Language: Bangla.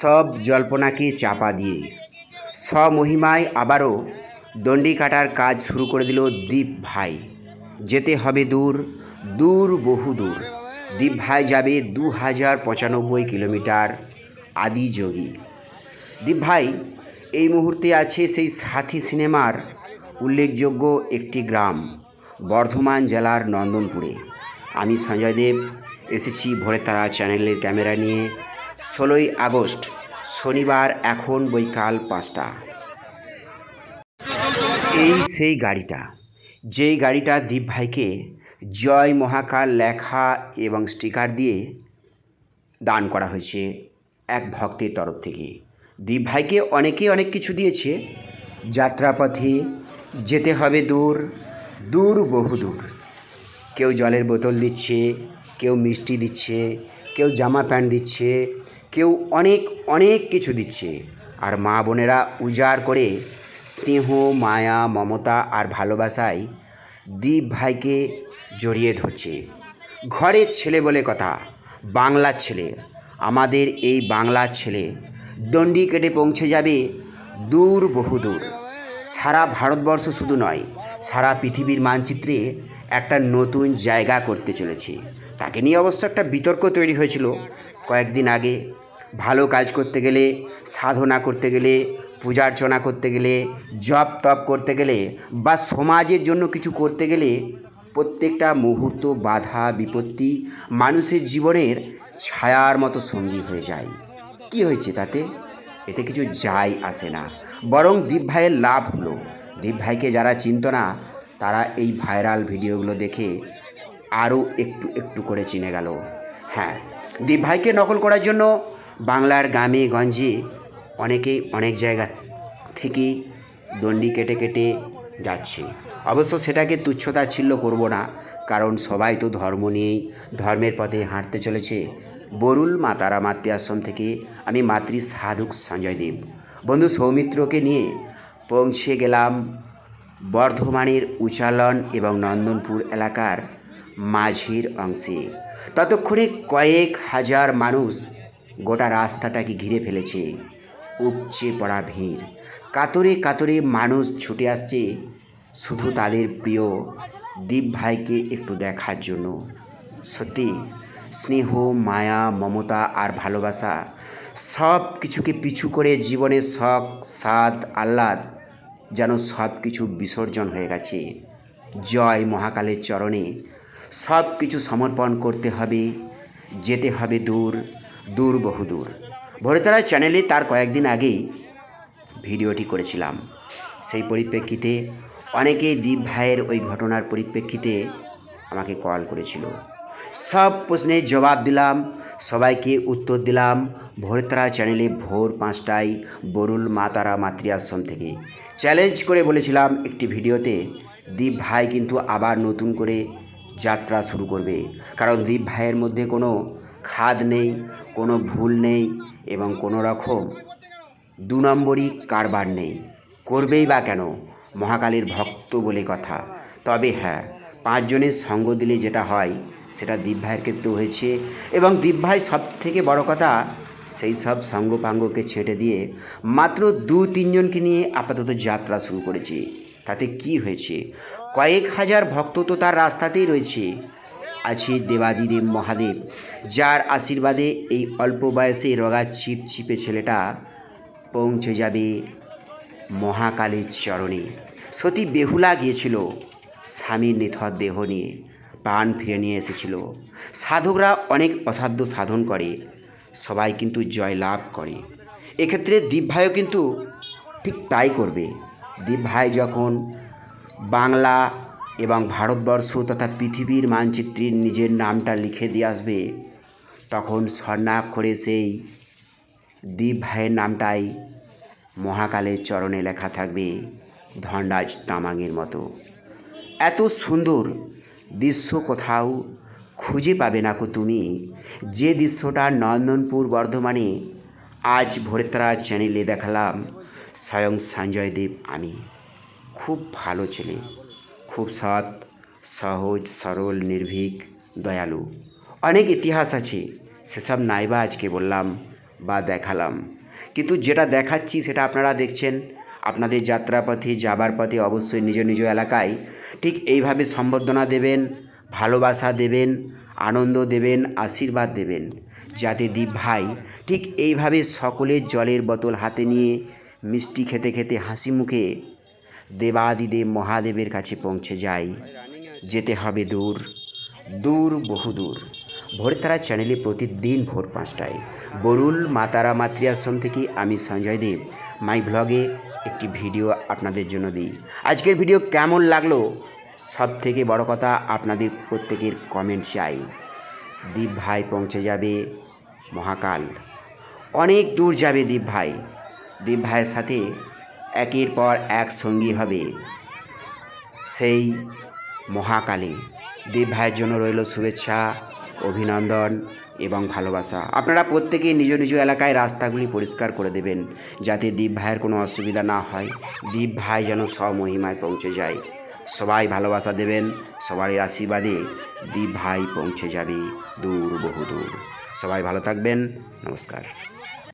সব জল্পনাকে চাপা দিয়ে? স্বমহিমায় আবারও দণ্ডি কাটার কাজ শুরু করে দিল দীপ ভাই। যেতে হবে দূর দূর বহু দূর। দীপ ভাই যাবে দু হাজার পঁচানব্বই কিলোমিটার আদি যোগী। দীপ ভাই, এই মুহূর্তে আছে সেই সাথী সিনেমার উল্লেখযোগ্য একটি গ্রাম, বর্ধমান জেলার নন্দনপুরে। আমি সঞ্জয় দেব, এসেছি ভোরের তারা চ্যানেলের ক্যামেরা নিয়ে। ষোলোই আগস্ট, শনিবার এখন বৈকাল পাঁচটা। এই সেই গাড়িটা, যেই গাড়িটা দীপ ভাইকে জয় মহাকাল লেখা এবং স্টিকার দিয়ে দান করা হয়েছে এক ভক্তের তরফ থেকে। দীপ ভাইকে অনেকে অনেক কিছু দিয়েছে, যাত্রাপথে যেতে হবে দূর দূর বহু দূর কেউ জলের বোতল দিচ্ছে, কেউ মিষ্টি দিচ্ছে কেউ জামা প্যান্ট দিচ্ছে, কেউ অনেক অনেক কিছু দিচ্ছে। আর মা বোনেরা উজাড় করে স্নেহ, মায়া, মমতা আর ভালোবাসায় দীপ ভাইকে জড়িয়ে ধরছে। ঘরের ছেলে বলে কথা, বাংলার ছেলে। আমাদের এই বাংলার ছেলে দণ্ডি কেটে পৌঁছে যাবে দূর বহু দূর। সারা ভারতবর্ষ শুধু নয়, সারা পৃথিবীর মানচিত্রে একটা নতুন জায়গা করতে চলেছে। তাকে নিয়ে অবশ্য একটা বিতর্ক তৈরি হয়েছিল কয়েকদিন আগে। ভালো কাজ করতে গেলে, সাধনা করতে গেলে পূজার্চনা করতে গেলে, জপ তপ করতে গেলে বা সমাজের জন্য কিছু করতে গেলে প্রত্যেকটা মুহূর্ত বাধা, বিপত্তি মানুষের জীবনের ছায়ার মতো সঙ্গী হয়ে যায়। কি হয়েছে তাতে? এতে কিছু যায় আসে না। বরং দীপ ভাইয়ের লাভ হলো। দীপ ভাইকে যারা চিনত না, তারা এই ভাইরাল ভিডিওগুলো দেখে আরও একটু একটু করে চিনে গেল। হ্যাঁ দীপ ভাইকে নকল করার জন্য বাংলার গ্রামে গঞ্জে অনেকেই অনেক জায়গা থেকে দণ্ডি কেটে কেটে যাচ্ছে। অবশ্য সেটাকে তুচ্ছতাচ্ছিল্য করব না, কারণ সবাই তো ধর্ম নিয়েই ধর্মের পথে হাঁটতে চলেছে। বরুল মা তারা মাতৃ আশ্রম থেকে আমি মাতৃ সাধক সঞ্জয় দেব। বন্ধু সৌমিত্রকে নিয়ে পৌঁছে গেলাম বর্ধমানের উচালন এবং নন্দনপুর এলাকার মাঝির অংশে। ততক্ষণে কয়েক হাজার মানুষ গোটা রাস্তাটাকে ঘিরে ফেলেছে। উপচে পড়া ভিড়। কাতরে কাতরে মানুষ ছুটে আসছে শুধু তাদের প্রিয় দীপ ভাইকে একটু দেখার জন্য। সত্যি, স্নেহ, মায়া, মমতা আর ভালোবাসা সব কিছুকে পিছু করে জীবনের শখ সাদ আহ্লাদ যেন সব কিছু বিসর্জন হয়ে গেছে। জয় মহাকালের চরণে সব কিছু সমর্পণ করতে হবে, যেতে হবে দূর দূর বহুদূর ভোরতারা চ্যানেলে তার কয়েকদিন আগেই ভিডিওটি করেছিলাম। সেই পরিপ্রেক্ষিতে অনেকেই দীপ ভাইয়ের ওই ঘটনার পরিপ্রেক্ষিতে আমাকে কল করেছিল। সব প্রশ্নের জবাব দিলাম, সবাইকে উত্তর দিলাম ভোরতারা চ্যানেলে ভোর পাঁচটায় বরুল মা তারা মাতৃ আশ্রম থেকে। চ্যালেঞ্জ করে বলেছিলাম একটি ভিডিওতে, দীপ ভাই কিন্তু আবার নতুন করে যাত্রা শুরু করবে। কারণ দীপ ভাইয়ের মধ্যে কোনো খাদ নেই, কোনো ভুল নেই এবং কোনো রকম দু নম্বরই কারবার নেই। করবেই বা কেন? মহাকালীর ভক্ত বলে কথা। তবে হ্যাঁ পাঁচজনের সঙ্গ দিলে যেটা হয়, সেটা দীপ ভাইয়ের ক্ষেত্রেও হয়েছে এবং দীপ ভাই সব থেকে বড় কথা, সেই সব সঙ্গপাঙ্গকে ছেঁটে দিয়ে মাত্র দু তিনজনকে নিয়ে আপাতত যাত্রা শুরু করেছে। তাতে কি হয়েছে? কয়েক হাজার ভক্ত তো তার রাস্তাতেই রয়েছে। আছে দেবাদিদেব মহাদেব, যার আশীর্বাদে এই অল্প বয়সে রগা চিপচিপে ছেলেটা পৌঁছে যাবে মহাকালীর চরণে। সতী বেহুলা গিয়েছিল, স্বামীর নিথর দেহ নিয়ে প্রাণ ফিরে নিয়ে এসেছিল। সাধকরা অনেক অসাধ্য সাধন করে, সবাই কিন্তু জয় লাভ করে। এক্ষেত্রে দীপভাইও কিন্তু ঠিক তাই করবে। দীপ ভাই যখন বাংলা এবং ভারতবর্ষ তথা পৃথিবীর মানচিত্রে নিজের নামটা লিখে দিয়ে আসবে, তখন স্বর্ণাক্ষরে সেই দীপ ভাইয়ের নামটাই মহাকালের চরণে লেখা থাকবে ধনরাজ তামাঙের মতো। এত সুন্দর দৃশ্য কোথাও খুঁজে পাবে না কো তুমি। যে দৃশ্যটা নন্দনপুর বর্ধমানে আজ ভোরেতারা চ্যানেলে দেখালাম স্বয়ং সঞ্জয় দেব আমি। খুব ভালো ছেলে, খুব সৎ, সহজ, সরল, নির্ভীক, দয়ালু। অনেক ইতিহাস আছে, সেসব নাইবা আজকে বললাম বা দেখালাম। কিন্তু যেটা দেখাচ্ছি সেটা আপনারা দেখছেন। আপনাদের যাত্রাপথে, যাবার পথে, অবশ্যই নিজ নিজ এলাকায় ঠিক এইভাবে সম্বর্ধনা দেবেন, ভালোবাসা দেবেন, আনন্দ দেবেন, আশীর্বাদ দেবেন। যাতে দীপ ভাই ঠিক এইভাবে সকলের জলের বোতল হাতে নিয়ে মিষ্টি খেতে খেতে হাসি মুখে দেবাদিদেব মহাদেবের কাছে পৌঁছে যায়। যেতে হবে দূর দূর বহুদূর। ভোরতারা চ্যানেলে প্রতিদিন ভোর পাঁচটায়। বরুল, মাতারা, মাতৃআশ্রম থেকে আমি সঞ্জয় দেব। মাই ব্লগে একটি ভিডিও আপনাদের জন্য দিই। আজকের ভিডিও কেমন লাগল? সব থেকে বড় কথা আপনাদের প্রত্যেকের কমেন্ট চাই। দীপ ভাই পৌঁছে যাবে মহাকাল। অনেক দূর যাবে দীপ ভাই। দীপ ভাইয়ের সাথে একের পর এক সঙ্গী হবে। সেই মহাকালে দেব ভাইয়ের জন্য রইল শুভেচ্ছা, অভিনন্দন এবং ভালোবাসা। আপনারা প্রত্যেকেই নিজ নিজ এলাকায় রাস্তাগুলি পরিষ্কার করে দেবেন যাতে দীপ ভাইয়ের কোনো অসুবিধা না হয়। দীপ ভাই যেন স্বমহিমায় পৌঁছে যায়। সবাই ভালোবাসা দেবেন, সবারই আশীর্বাদে দীপ ভাই পৌঁছে যাবে দূর বহু দূর সবাই ভালো থাকবেন, নমস্কার।